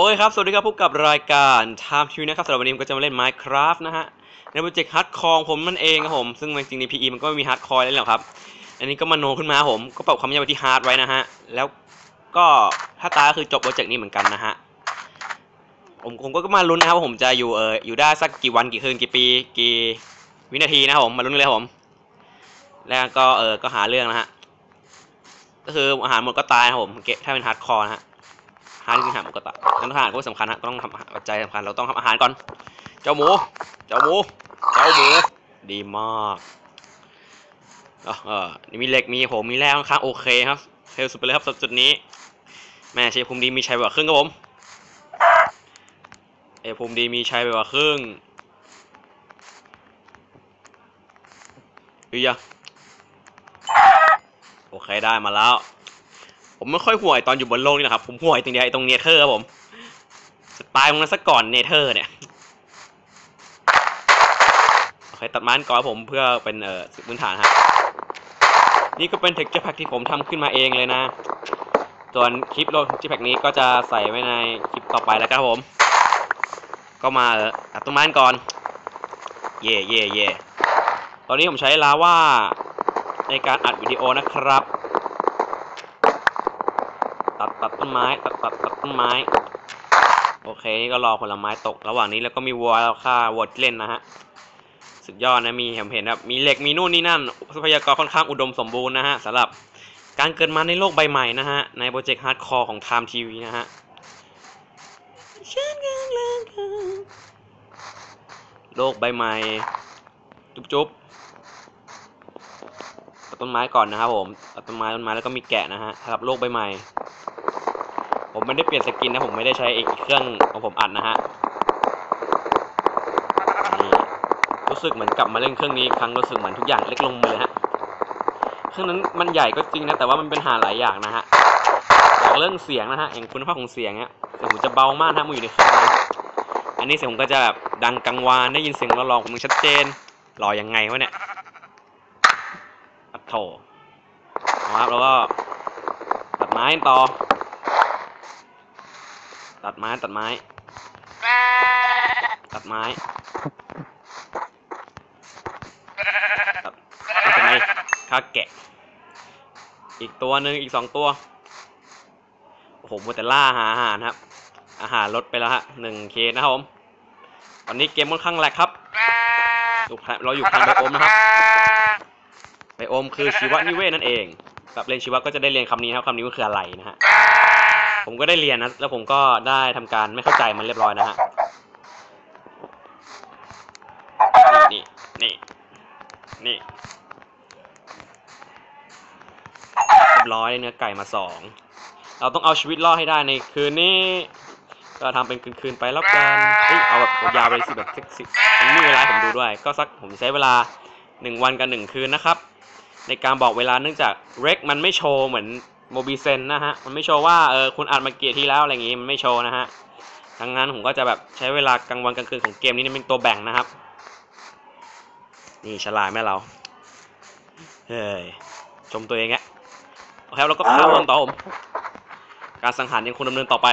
โอเคครับ สวัสดีครับ พบกับรายการ Time to นะครับสำหรับวันนี้ผมก็จะมาเล่น Minecraft นะฮะ ในโปรเจกต์ฮาร์ดคอร์ผมมันเองครับผม ซึ่งจริงๆใน PE มันก็ไม่มีฮาร์ดคอร์เลยหรอกครับ อันนี้ก็มาโนขึ้นมาผม ก็ปรับความยากไปที่ฮาร์ดไว้นะฮะ แล้วก็ถ้าตายก็คือจบโปรเจกต์นี้เหมือนกันนะฮะ ผมผมก็มาลุ้นนะครับว่าผมจะอยู่เอออยู่ได้สักกี่วันกี่คืนกี่ปีกี่วินาทีนะครับผม มาลุ้นเลยครับผม แล้วก็เออก็หาเรื่องนะฮะ ก็คืออาหารหมดก็ตายนะครับผม เก็บถ้าเป็นฮาร์ดคอร์นะฮะ หารที่หาหมูกระตะงั้นอาหารก็สำคัญฮะต้องทำปัจจัยสำคัญเราต้องทำอาหารก่อน เจ้าหมู เจ้าหมู เจ้าหมู ดีมากเออเออนี่มีเหล็กมีผมมีแร่ค่อนข้างโอเคครับเทลสุดไปเลยครับจุดนี้ แม่ชัยภูมิดีมีชัยไปกว่าครึ่งครับผมเอยภูมิดีมีชัยไปกว่าครึ่งเฮ้ยะโอเคได้มาแล้ว ผมไม่ค่อยห่วยตอนอยู่บนโลกนี่นะครับ ผมห่วยตรงเดียวไอ้ตรงเนเธอร์ครับผมจะตายตรงนั้นซะก่อนเนเธอร์เนี่ยโอเคตัดม้านก่อนผมเพื่อเป็นเอ่อพื้นฐานฮะนี่ก็เป็นเทคเจอร์แพ็กที่ผมทำขึ้นมาเองเลยนะ ส่วนคลิปโลเจอร์แพ็กนี้ก็จะใส่ไว้ในคลิปต่อไปแล้วครับผม ก็มาเออตัดต้นไม้ก่อน เย่เย่เย่ตอนนี้ผมใช้ลาว่าในการอัดวิดีโอนะครับ ตัดตัดต้นไม้ ตัดตัดตัดต้นไม้ โอเคนี่ก็รอผลไม้ตก ระหว่างนี้แล้วก็มีวัวฆ่าวัวเล่นนะฮะ สุดยอดนะ มีผมเห็นครับ มีเหล็ก มีนู่นนี่นั่น ทรัพยากรค่อนข้างอุดมสมบูรณ์นะฮะสำหรับการเกิดมาในโลกใบใหม่นะฮะ ในโปรเจกต์ฮาร์ดคอร์ของ Time TV นะฮะโลกใบใหม่ จุ๊บจุ๊บตัดต้นไม้ก่อนนะครับผมตัดต้นไม้ต้นไม้แล้วก็มีแกะนะฮะสำหรับโลกใบใหม่ ผมไม่ได้เปลี่ยนสกินนะ ผมไม่ได้ใช้อีกเครื่องของผมอัดนะฮะนี่รู้สึกเหมือนกลับมาเล่นเครื่องนี้ครั้งรู้สึกเหมือนทุกอย่างเล็กลงเลยฮะเครื่องนั้นมันใหญ่ก็จริงนะแต่ว่ามันเป็นหาหลายอย่างนะฮะอย่างเรื่องเสียงนะฮะอย่างคุณภาพของเสียงเนี่ยเสียงผมจะเบามากนะมันอยู่ในเครื่องนั้อันนี้เสียงผมก็จะแบบดังกังวานได้ยินเสียงเราลองผมชัดเจนรอยังไงวะเนี่ยอัดโถเอาครับแล้วก็ตัดไม้ต่อ ตัดไม้ตัดไม้ ตัดไม้ตัดไม่เป็นไรค่าแกะ อีกตัวหนึ่งอีกสองตัวโอ้โหมัวแต่ล่าหาอาหารครับ อาหารลดไปแล้วฮะหนึ่งเคนะครับผมตอนนี้เกมค่อนข้างแหลกครับเราอยู่ภายในไบโอมนะครับไบโอมคือชีวนิเวศนั่นเองแบบเรียนชีวะก็จะได้เรียนคำนี้นะครับคำนี้ก็คืออะไรนะฮะ ผมก็ได้เรียนนะ แล้วผมก็ได้ทำการไม่เข้าใจมันเรียบร้อยนะฮะ นี่ นี่ นี่เรียบร้อยเนื้อไก่มาสอง เราต้องเอาชีวิตรอดให้ได้ในคืนนี้ ก็ทำเป็นคืนๆไปแล้วกันเอ้ยเอาแบบยาวไปสิแบบสิบสิบผมมีเวลาให้ผมดูด้วย ก็สักผมใช้เวลาหนึ่งวันกับหนึ่งคืนนะครับ ในการบอกเวลาเนื่องจากเร็กมันไม่โชว์เหมือน โมบิเซนนะฮะ มันไม่โชว์ว่าเออคุณอัดมาเกียร์ที่แล้วอะไรอย่างงี้มันไม่โชว์นะฮะ ดังนั้นผมก็จะแบบใช้เวลากลางวันกลางคืนของเกมนี้เป็นตัวแบ่งนะครับ นี่ฉลาดไหมเรา เฮ้ย ชมตัวเองอะโอเคเราก็พาวนต่อผมการสังหารยังคงดำเนินต่อไป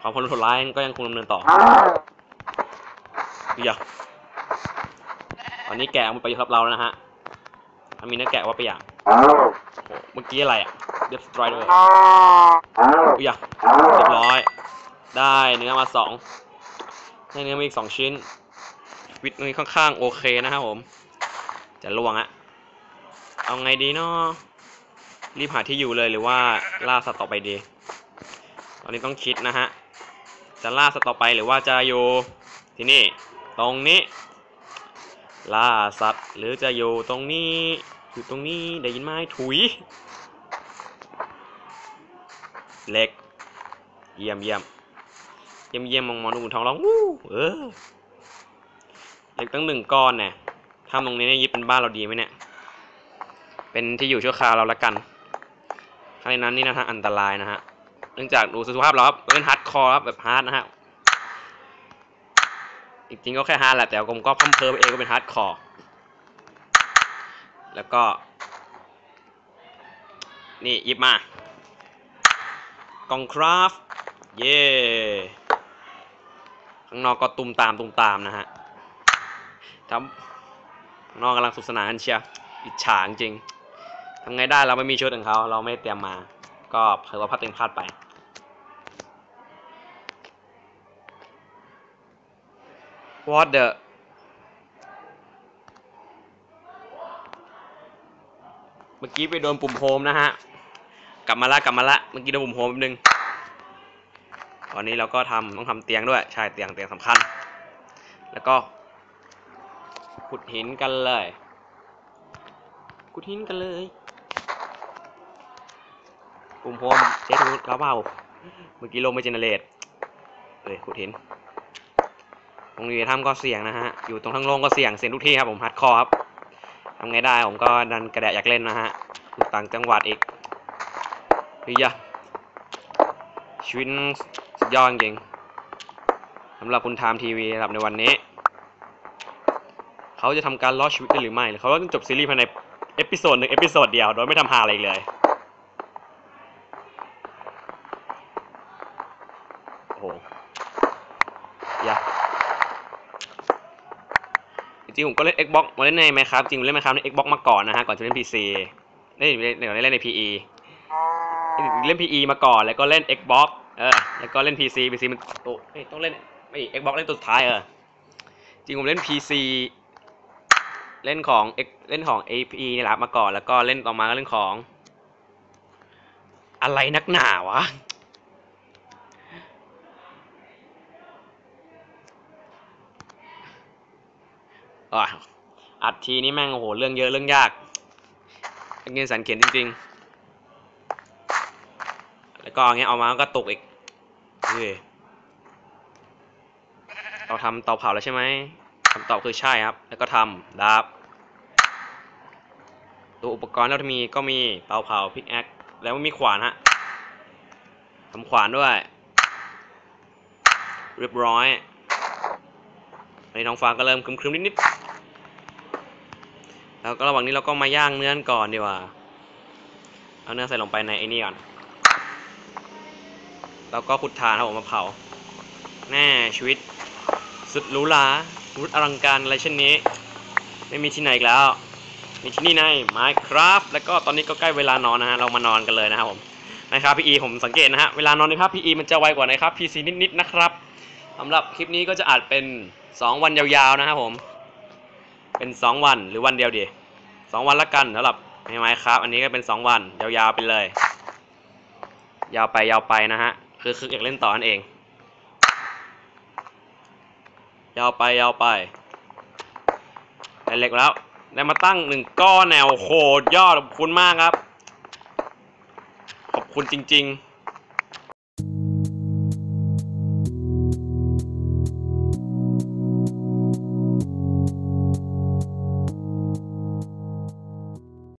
ความคนโหดร้ายก็ยังคงดำเนินต่อดูอย่าตอนนี้แกะมันไปอยู่กับเราแล้วนะฮะมันมีนื้อแกะว่าไปอย่างอ้เมื่อกี้อะไรอะเดฟสไตรเดอร์อุ้ยอะเรียบร้อย ได้เนื้อมาสองได้เนื้อมาอีกสองชิ้น วิทย์นี้ค่อนข้างโอเคนะครับผม จะลวงอะเอาไงดีเนาะรีบหาที่อยู่เลยหรือว่าล่าสัตว์ต่อไปดี ตอนนี้ต้องคิดนะฮะ จะล่าสัตว์ต่อไปหรือว่าจะอยู่ที่นี่ ตรงนี้ ล่าสัตว์หรือจะอยู่ตรงนี้ อยู่ตรงนี้ได้ยินไหมถุยเล็ก เยี่ยมเยี่ยมเยี่ยมเยี่ยมมองมองดูท้องร้องวู้เออเล็กตั้งหนึ่งก้อนเนี่ยทำตรงนี้เนี่ยยึดเป็นบ้านเราดีไหมเนี่ย เป็นที่อยู่ชั่วคราวเราละกันข้างในนั้นนี่นะฮะอันตรายนะฮะ เนื่องจากดูสุภาพเราครับเล่นฮาร์ดคอร์ครับแบบฮาร์ดนะฮะจริงๆก็แค่ฮาร์ดแหละแต่ผมก็เพิ่มเพิ่มเองก็เป็นฮาร์ดคอร์ แล้วก็ นี่หยิบมากล่องคราฟเย่ข้างนอกก็ตุมตามตุมตามนะฮะทำข้างนอกกำลังสุขสนานกันเชียวอิจฉาจริงทำไงได้เราไม่มีชุดของเขาเราไม่เตรียมมา ก็เผยว่าพลาดเต็มพลาดไป What the เมื่อกี้ไปโดนปุ่มโฮมนะฮะ กลับมาละกลับมาละ เมื่อกี้โดนปุ่มโฮมแป๊บนึง ตอนนี้เราก็ทำต้องทำเตียงด้วย ใช่เตียงเตียงสำคัญ แล้วก็ขุดหินกันเลย ขุดหินกันเลย ปุ่มโฮมเจ๊ทูรับเปล่าเมื่อกี้ลงไม่เจเนเรตเอ้ยขุดหินตรงนี้ถ้ำก็เสี่ยงนะฮะ อยู่ตรงทั้งโล่งก็เสี่ยง เสี่ยงทุกที่ครับผมฮัดคอร์ครับ ทำไงได้ผมก็ดันกระแดะอยากเล่นนะฮะอยู่ต่างจังหวัดอีกเฮ้ยชีวิตสุดยอดจริงสำหรับคุณไทม์ทีวีสำหรับในวันนี้ เขาจะทำการล้อชีวิตได้หรือไม่หรือเขาต้องจบซีรีส์ภายในเอพิโซดหนึ่งเอพิโซดเดียวโดยไม่ทำหาอะไรเลยโอ้โหยะจ ริงผมก็เล่น Xbox มาเล่นในไหมครับจริงผมเล่นไหมครับใน Xbox มาก่อนนะฮะก่อนจะเล่น PC เล่นเดี๋ยวเล่นใน PE เล่น PE มาก่อนแล้วก็เล่น Xbox เออแล้วก็เล่น PC PC มันโอ้เอ้ยต้องเล่นไม่ Xbox เล่นตัวสุดท้ายเออจริงผมเล่น PC เล่นของ X เล่นของ APE นี่แหละครับมาก่อนแล้วก็เล่นต่อมาก็เล่นของ อะไรนักหนาวะ อะอัดทีนี้แม่งโอ้โหเรื่องเยอะเรื่องยากเงินสันเขียนจริง ๆ แล้วก็อย่างเงี้ยเอามาก็ตกอีกเฮ้ยเราทำเตาเผาแล้วใช่ไหมคำตอบคือใช่ครับ แล้วก็ทำดาบตัวอุปกรณ์เราที่มีก็มีเตาเผาพิกแอคแล้วมีขวานฮะทำขวานด้วย เรียบร้อย ในท้องฟ้าก็เริ่มครึมๆนิดๆแล้วก็ระหว่างนี้เราก็มาย่างเนื้อก่อนดีกว่า เอาเนื้อใส่ลงไปในไอ้นี่ก่อน แล้วก็ขุดถ่านครับผมมาเผา แน่ชีวิต สุดหรูหรารุดอลังการอะไรเช่นนี้ ไม่มีที่ไหนอีกแล้ว มีที่นี่ใน Minecraft แล้วก็ตอนนี้ก็ใกล้เวลานอนนะฮะ เรามานอนกันเลยนะครับผมนะครับ PE ผมสังเกตนะฮะ เวลานอนในภาพ PE มันจะไวกว่าในครับ PC นิดๆนะครับสำหรับคลิปนี้ก็จะอาจเป็น 2วันยาวๆนะครับผม เป็น2วันหรือวันเดียวดีสองวันละกันสำหรับไม่ไหมครับ อันนี้ก็เป็น2วันยาวๆไปเลย ยาวไปยาวไปนะฮะคือคืออยากเล่นต่อนั่นเอง ยาวไปยาวไปได้เล็กแล้วได้มาตั้งหนึ่งก้อนแนวโคตรยอดขอบคุณมากครับ ขอบคุณจริง ๆ